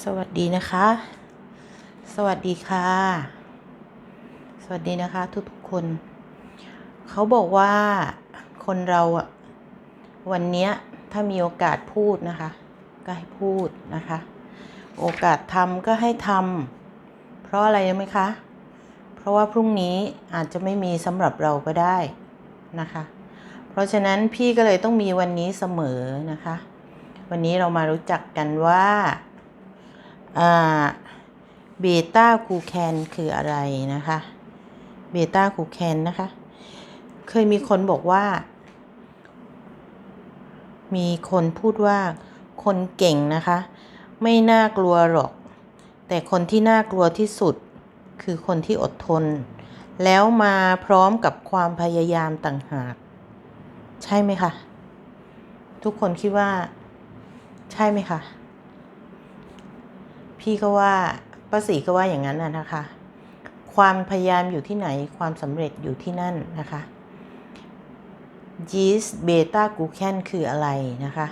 สวัสดีนะคะ สวัสดีค่ะ สวัสดีนะคะ ทุกๆคน เขาบอกว่าคนเราอะวันนี้ถ้ามีโอกาสพูดนะคะ ก็ให้พูดนะคะ โอกาสทำก็ให้ทำเพราะอะไรรู้ไหมคะ เพราะว่าพรุ่งนี้อาจจะไม่มีสำหรับเราก็ได้นะคะ เพราะฉะนั้นพี่ก็เลยต้องมีวันนี้เสมอนะคะ วันนี้เรามารู้จักกันว่า เบต้ากูแคนคืออะไรนะคะเบต้ากูแคนนะคะ เคยมีคนบอกว่า มีคนพูดว่าคนเก่งนะคะ ไม่น่ากลัวหรอก แต่คนที่น่ากลัวที่สุดคือคนที่อดทน แล้วมาพร้อมกับความพยายามต่างหาก ใช่ไหมคะ ทุกคนคิดว่า ใช่ไหมคะ พี่ก็ว่าป้าศรีก็ว่าอย่างนั้นนะคะ ความพยายามอยู่ที่ไหนความสำเร็จอยู่ที่นั่นนะคะยีสต์เบต้ากูแคนคืออะไรนะคะ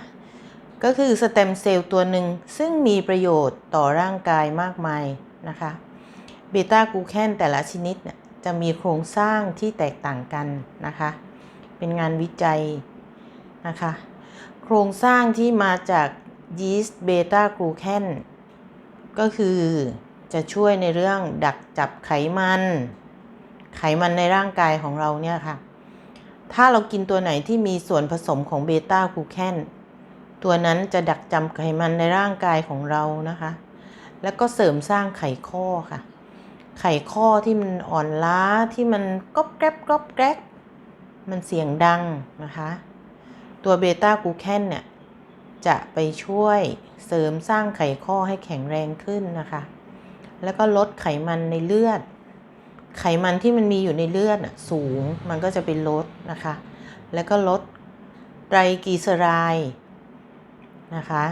ก็คือสเต็มเซลล์ตัวหนึ่งซึ่งมีประโยชน์ต่อร่างกายมากมายนะคะเบต้ากูแคนแต่ละชนิดเนี่ยจะมีโครงสร้างที่แตกต่างกันนะคะ เป็นงานวิจัยนะคะ โครงสร้างที่มาจากยีสต์เบต้ากูแคน ก็คือจะช่วยในเรื่องดักจับไขมัน ไขมันในร่างกายของเราเนี่ยค่ะ ถ้าเรากินตัวไหนที่มีส่วนผสมของเบต้ากูแคนตัวนั้นจะดักจำไขมันในร่างกายของเรานะคะ แล้วก็เสริมสร้างไขข้อค่ะ ไขข้อที่มันอ่อนล้าที่มันก๊อบแกรบก๊อบแกรบมันเสียงดังนะคะ ตัวเบต้ากูแคนเนี่ย จะไปช่วยเสริมสร้างไขข้อให้แข็งแรงขึ้นนะคะ แล้วก็ลดไขมันในเลือด ไขมันที่มันมีอยู่ในเลือดสูงมันก็จะไปลดนะคะ แล้วก็ลดไตรกลีเซอไรด์นะคะ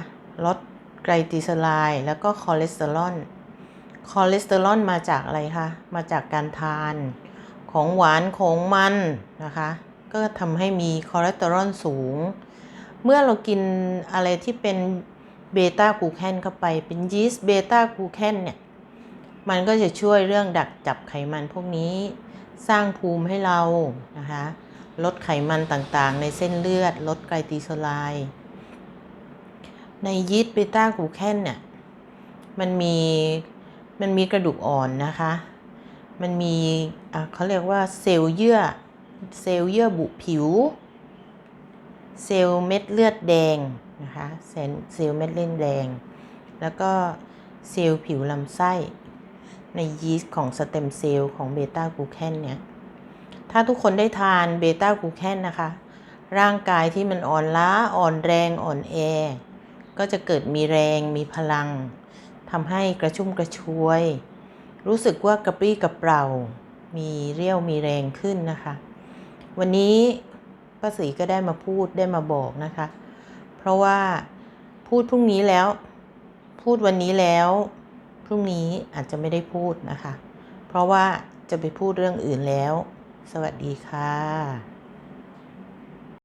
ลดไตรกลีเซอไรด์แล้วก็คอเลสเตอรอล คอเลสเตอรอลมาจากอะไรคะ มาจากการทานของหวานของมันนะคะ ก็ทำให้มีคอเลสเตอรอลสูง เมื่อเรากินอะไรที่เป็นเบต้ากลูแคนเข้าไป เป็นยีสต์เบต้ากลูแคนเนี่ย มันก็จะช่วยเรื่องดักจับไขมันพวกนี้ สร้างภูมิให้เรานะคะ ลดไขมันต่างๆ ในเส้นเลือด ลดไกลตีโซไลในยีสต์เบต้ากลูแคนเนี่ย มันมี มันมีกระดูกอ่อนนะคะ มันมีเขาเรียกว่าเซลล์เยื่อ เซลล์เยื่อบุผิว เซลล์เม็ดเลือดแดงนะคะเซลล์เม็ดเลือดแดง แล้วก็เซลล์ผิวลำไส้ ในยีสต์ของสเต็มเซลล์ของเบต้ากูแคนเนี่ยถ้าทุกคนได้ทานเบต้ากูแคนนะคะ ร่างกายที่มันอ่อนล้าอ่อนแรงอ่อนแอ ก็จะเกิดมีแรงมีพลังทำให้กระชุ่มกระชวย รู้สึกว่ากระปรี้กระเปร่า มีเรี่ยวมีแรงขึ้นนะคะ วันนี้ ป้าศรีก็ได้มาพูดได้มาบอกนะคะ เพราะว่าพูดพรุ่งนี้แล้ว พูดวันนี้แล้ว พรุ่งนี้อาจจะไม่ได้พูดนะคะ เพราะว่าจะไปพูดเรื่องอื่นแล้ว สวัสดีค่ะ